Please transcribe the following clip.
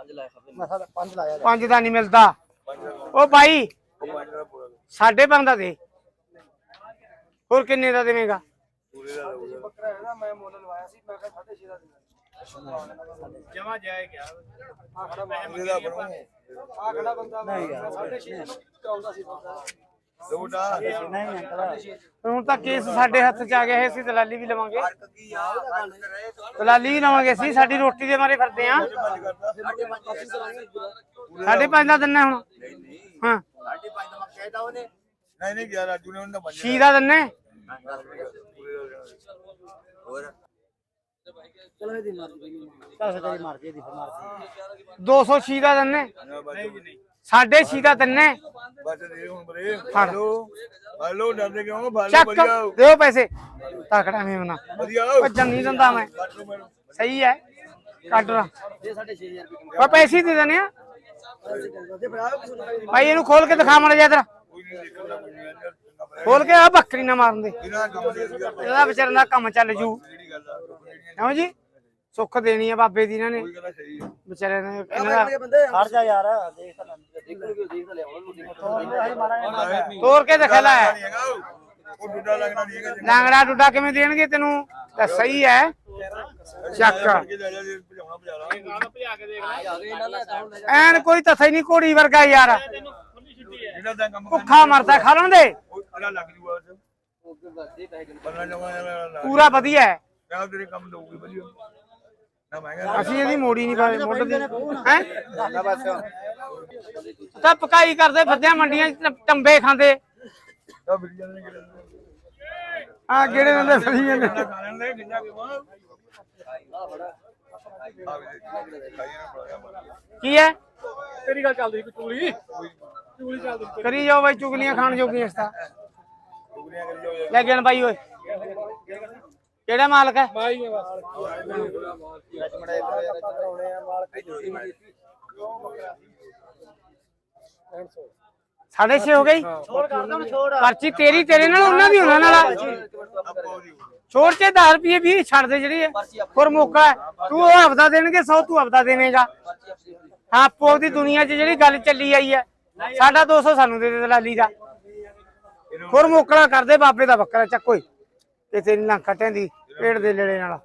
ਪੰਜ ਲਾਇਆ ਪੰਜ ਦਾ ਨਹੀਂ ਮਿਲਦਾ। ਉਹ ਬਾਈ ਸਾਢੇ ਪੰਜ ਦਾ ਦੇ। ਹੋਰ ਕਿੰਨੇ ਦਾ ਦੇਵੇਂਗਾ? ਬੱਕਰਾ ਹੈ ਨਾ ਮੈਂ ਮੁੱਲ ਲਵਾਇਆ ਸੀ ਮੈਂ ਕਿਹਾ 6.5 ਦਾ ਦੇਣਾ ਜਮਾ ਜਾਏ ਗਿਆ। ਆ ਖੜਾ ਮਾਰ ਆ ਖੜਾ ਬੰਦਾ। ਨਹੀਂ ਯਾਰ 6.5 ਨੂੰ ਚਾਹੁੰਦਾ ਸੀ ਬੰਦਾ। ਨਹੀਂ ਅੰਕਲ ਹੁਣ ਤਾਂ ਕੇਸ ਸਾਡੇ ਹੱਥ 'ਚ ਆ ਗਿਆ ਹੈ ਅਸੀਂ ਦਲਾਲੀ ਵੀ ਲਵਾਂਗੇ। ਦਲਾਲੀ ਵੀ ਲਵਾਂਗੇ ਅਸੀਂ ਸਾਡੀ ਰੋਟੀ ਦੇ ਮਾਰੇ ਫਿਰਦੇ ਆ। ਸਾਢੇ ਪੰਜ ਦਾ ਦਿੰਨਾ ਹੁਣ। ਹਾਂ। ਨਹੀਂ ਨਹੀਂ ਗਿਆ ਰਾਜੂ ਨੇ ਉਹਨਾਂ ਦਾ ਛੀ ਦਾ ਦਿੰਨੇ ਚਲੋ ਇਹਦੀ ਮਰਜ਼ੀ ਚੱਲ ਫਿਰ ਤੇਰੀ ਮਰਜ਼ੀ ਦੀ ਫਿਰ ਮਰਜ਼ੀ 206 ਦਾ ਦਿੰਨੇ ਸਾਢੇ ਛੀ ਦਾ ਦਿੰਨੇ ਬਸ ਦੇ ਹੁਣ ਬਰੇ ਫੜ। ਹਲੋ ਹਲੋ ਡਰਦੇ ਕਿਉਂ? ਫੜ ਲਓ ਚੱਕ। ਵਧੀਆ ਦਿਓ ਪੈਸੇ। ਤਕੜਾ ਮੇਵਨਾ ਵਧੀਆ ਭੱਜਣ ਨਹੀਂ ਦਿੰਦਾ ਮੈਂ। ਕੱਟ ਲਓ ਮੈਨੂੰ। ਸਹੀ ਹੈ। ਕੱਢ ਰਾ ਦੇ 6.5 ਰੁਪਏ ਉਹ ਪੈਸੇ ਹੀ ਦੇ ਦਿੰਨੇ ਆ। ਦੇ ਨੂੰ ਭਾਈ ਇਹਨੂੰ ਖੋਲ ਕੇ ਦਿਖਾ ਮੜ ਜਾ ਇਧਰ। ਕੋਈ ਨਹੀਂ ਦੇਖਦਾ ਕੋਈ ਨਹੀਂ ਯਾਰ ਚੰਗਾ ਭਲਾ। ਖੋਲ ਕੇ ਆ ਬੱਕਰੀ ਨਾ ਮਾਰਨ ਦੇ। ਕੰਮ ਯਾਰ ਇਹਦਾ ਵਿਚਾਰਨ ਦਾ ਕੰਮ ਚੱਲ ਜੂ। ਜਿਹੜੀ ਗੱਲ ਆ ਕੋਈ ਕਿਉਂ ਜੀ? ਸੁੱਖ ਦੇਣੀ ਆ ਬਾਬੇ ਦੀ ਇਹਨਾਂ ਨੇ। ਗੱਲ ਸਹੀ ਹੈ ਵਿਚਾਰੇ ਨੇ ਇਹਨਾਂ ਦਾ ਬੰਦੇ ਹਟ ਜਾ ਯਾਰ ਦੇਖ ਤਾਂ ਤੋਰ ਕੇ ਦਿਖਾ ਲੈ। ਨਹੀਂ ਹੈਗਾ ਉਹ। ਉਹ ਡੁੱਡਾ ਲੱਗਣਾ ਨਹੀਂ ਹੈਗਾ ਲਾਂਗੜਾ ਡੁੱਡਾ ਕਿਵੇਂ ਦੇਣਗੇ ਤੈਨੂੰ? ਤਾਂ ਸਹੀ ਹੈ। ਚੱਕ। ਐਨ ਕੋਈ ਤਥਾ ਹੀ ਨਹੀਂ ਘੋੜੀ ਵਰਗਾ ਯਾਰ। ਭੁੱਖਾ ਮਰਦਾ ਖਾ ਲੈਣ ਦੇ ਪੂਰਾ ਵਧੀਆ ਹੈ। ਕਿਆ ਤੇਰੇ ਕੰਮ ਦਊਗੀ ਵਧੀਆ। ਨਾ ਮਹਿੰਗਾ ਅਸੀਂ ਇਹਦੀ ਮੋੜੀ ਨਹੀਂ ਪਾਏ ਮੋਢ ਦੀ ਹੈ? ਤਾਂ ਪਕਾਈ ਕਰਦੇ ਫਿਰਦੇ ਮੰਡੀਆਂ 'ਚ ਟੰਬੇ ਖਾਂਦੇ। ਆ ਕਿਹੜੇ ਦਿੰਦੇ ਫਰੀ ਜਾਂਦੇ। ਕਿ ਹੈ? ਤੇਰੀ ਗੱਲ ਚੱਲਦੀ ਸੀ ਚੂਲੀ ਚੂਲੀ ਚੱਲਦੀ। ਕਰੀ ਜਾਓ ਬਾਈ ਚੁਗਲੀਆਂ ਖਾਣ ਜੋਗੀਆਂ ਇਸ ਤਾਂ। ਲੈ ਗਿਣ ਬਾਈ ਓਏ। ਕਿਹੜਾ ਮਾਲਕ ਹੈ? ਬਾਈ ਹੈ ਬਸ ਕਰਾਉਣੇ ਆ ਮਾਲ ਕੇ ਜੋੜੀ ਸਾਢੇ ਛੇ ਹੋ ਗਈ? ਛੋੜ ਕਰ ਦੋ ਛੋੜ। ਪਰਚੀ ਤੇਰੀ ਤੇਰੇ ਨਾਲ ਉਹਨਾਂ ਦੀ ਉਹਨਾਂ ਨਾਲ ਛੋੜ ਕੇ 10 ਰੁਪਏ ਵੀ ਛੱਡ ਦੇ ਜਿਹੜੀ ਹੈ ਹੋਰ ਮੌਕਾ ਹੈ। ਤੂੰ ਉਹ ਹਫਤਾ ਦੇਣਗੇ 100 ਤੂੰ ਹਫਤਾ ਦੇਵੇਂਗਾ। ਹਾਂ ਆਪੋ ਦੀ ਦੁਨੀਆ 'ਚ ਜਿਹੜੀ ਗੱਲ ਚੱਲੀ ਆਈ ਹੈ। ਸਾਡਾ 200 ਸਾਨੂੰ ਦੇ ਦੇ ਦਲਾਲੀ ਦਾ। ਹੋਰ ਮੋਕਲਾ ਕਰਦੇ ਬਾਬੇ ਦਾ ਬੱਕਰਾ ਚੱਕੋ ਹੀ ਤੇ ਤੇਰੀ ਨਾ ਕਟਿਆਂ ਦੀ ਪੇੜ ਦੇ ਲੜੇ ਨਾਲ।